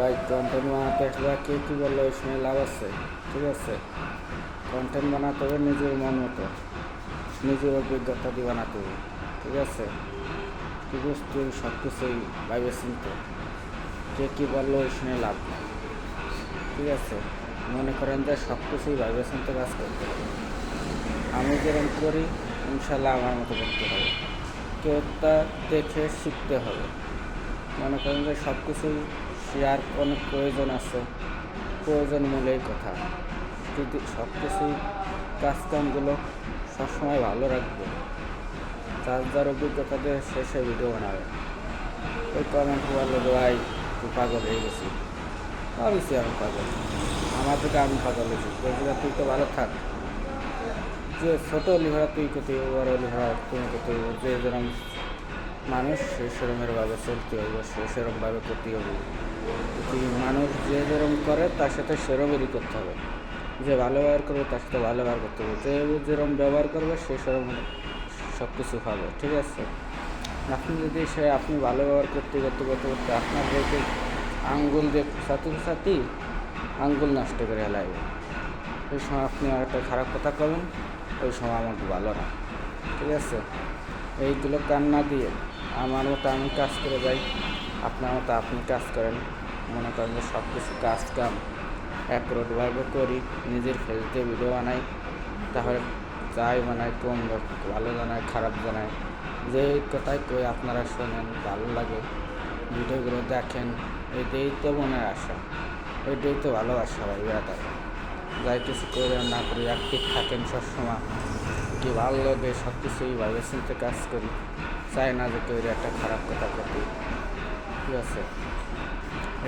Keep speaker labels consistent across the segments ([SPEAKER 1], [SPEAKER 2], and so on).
[SPEAKER 1] ভাই কন্টেন্ট বানাতে আসলে কে কী বলল ওই সময় লাভ আছে, ঠিক আছে? কন্টেন্ট বানাতে হবে নিজের মন মতো, নিজের অভিজ্ঞতা দিয়ে বানাতে হবে, ঠিক আছে? কি বস্তু সব কিছুই ভাইবে চিনতে কে কী বলল ওই শুনে লাভ ঠিক আছে? মনে করেন যে সব কিছুই ভাইবে চিনতে কাজ করতে আমি যেরকম করি, ইনশাল্লাহ আমার মতো করতে হবে। কেউ তা দেখে শিখতে হবে। মনে করেন যে সব কিছুই শেয়ার অনেক প্রয়োজন আছে, প্রয়োজন মূলেই কথা। যদি সব কিছুই কাজকামগুলো সবসময় ভালো রাখবে, যার যার অভিজ্ঞতা দিয়ে শেষে ভিডিও বানাবে। ওই কমেন্ট বলল যে, ভাই, তুই পাগল হয়ে গেছি। ভাবিছি আমি পাগল। আমার থেকে আমি পাগল হয়েছি। বলছি তুই তো ভালো থাক। যে ছোটো লিভারা তুই কত বড় লিভারা তুমি কত যে যেরকম মানুষ সে সেরমের ভাবে চলতে হবে সে সেরকমভাবে করতে হবে মানুষ যে যেরকম করে, তার সাথে সেরমেরই করতে হবে। যে ভালো ব্যবহার করবে, তার সাথে ভালো ব্যবহার করতে হবে। যে যেরকম ব্যবহার করবে, সে সেরকম সব কিছু হবে ঠিক আছে? আপনি যদি সে আপনি ভালো ব্যবহার করতে করতে করতে করতে আপনার রেখে আঙ্গুল দিয়ে সাথী সাথী আঙ্গুল নষ্ট করে লাগবে ওই সময় আপনি আর একটা খারাপ কথা করবেন ওই সময় আমাকে ভালো না, ঠিক আছে? এইগুলো কান্না দিয়ে আমার মতো আমি কাজ করে যাই, আপনার মতো আপনি কাজ করেন। মনে করেন যে সব কিছু কাজ কাম। এক রোডভাবে করি, নিজের ফেসতে ভিডিও বানাই, তাহলে যাই বানাই কম ভালো জানায়, খারাপ জানায়। যে কথাই কই, আপনারা শোনেন, ভালো লাগে। ভিডিওগুলো দেখেন, এটাই তো মনে আশা। এটাই তো ভালোবাসা ভাই বেড়াতে যাই কিছু করে না করি অ্যাক্টিভ থাকেন সবসময়। কি ভালো লাগে সব কিছুই ভাবে কাজ করি। চাই না যে তৈরি একটা খারাপ কথা করতে ঠিক আছে?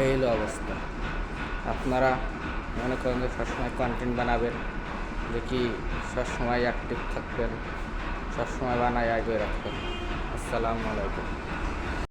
[SPEAKER 1] এই হলো অবস্থা। আপনারা মনে করেন যে সবসময় কন্টেন্ট বানাবেন, যে কি সবসময় অ্যাক্টিভ থাকবেন, সবসময় বানায় আগে রাখবেন। আসসালামু আলাইকুম।